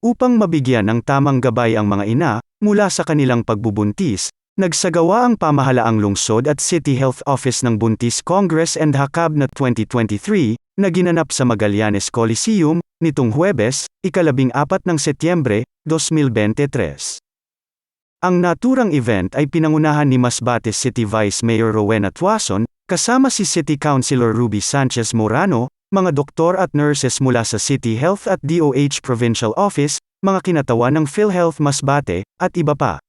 Upang mabigyan ng tamang gabay ang mga ina, mula sa kanilang pagbubuntis, nagsagawa ang pamahalaang lungsod at City Health Office ng Buntis Congress and Hakab na 2023, na ginanap sa Magallanes Coliseum, nitong Huwebes, ikalabing apat ng Setyembre, 2023. Ang naturang event ay pinangunahan ni Masbate City Vice Mayor Rowena Tuason, kasama si City Councilor Ruby Sanchez Morano, mga doktor at nurses mula sa City Health at DOH Provincial Office, mga kinatawan ng PhilHealth Masbate, at iba pa.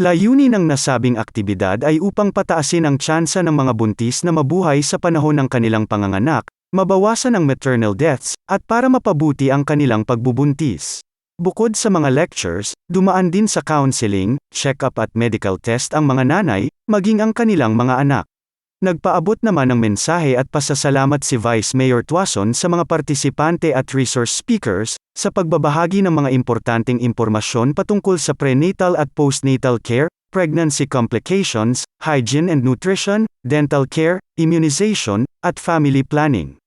Layunin ng nasabing aktibidad ay upang pataasin ang tsansa ng mga buntis na mabuhay sa panahon ng kanilang panganganak, mabawasan ang maternal deaths, at para mapabuti ang kanilang pagbubuntis. Bukod sa mga lectures, dumaan din sa counseling, check-up at medical test ang mga nanay, maging ang kanilang mga anak. Nagpaabot naman ng mensahe at pasasalamat si Vice Mayor Tuason sa mga partisipante at resource speakers, sa pagbabahagi ng mga importanteng impormasyon patungkol sa prenatal at postnatal care, pregnancy complications, hygiene and nutrition, dental care, immunization, at family planning.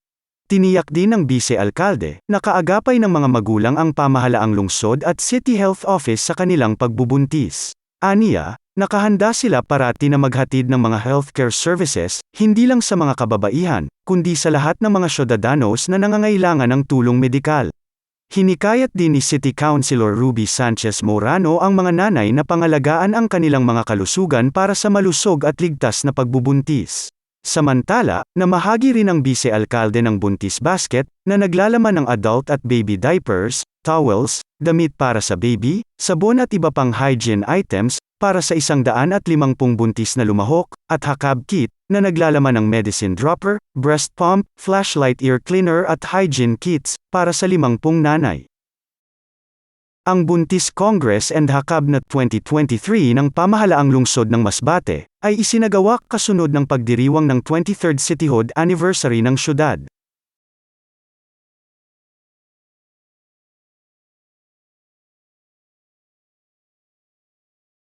Tiniyak din ng Vice-Alkalde, na kaagapay ng mga magulang ang pamahalaang lungsod at City Health Office sa kanilang pagbubuntis. Aniya, nakahanda sila parati na maghatid ng mga healthcare services, hindi lang sa mga kababaihan, kundi sa lahat ng mga syudadanos na nangangailangan ng tulong medikal. Hinikayat din ni City Councilor Ruby Sanchez Morano ang mga nanay na pangalagaan ang kanilang mga kalusugan para sa malusog at ligtas na pagbubuntis. Samantala, namahagi rin ang bise-alkalde ng Buntis Basket, na naglalaman ng adult at baby diapers, towels, damit para sa baby, sabon at iba pang hygiene items, para sa isang daan at limangpung buntis na lumahok, at hakab kit, na naglalaman ng medicine dropper, breast pump, flashlight ear cleaner at hygiene kits, para sa limangpung nanay. Ang Buntis Congress and Hakab na 2023 ng pamahalaang lungsod ng Masbate, ay isinagawa kasunod ng pagdiriwang ng 23rd Cityhood Anniversary ng syudad.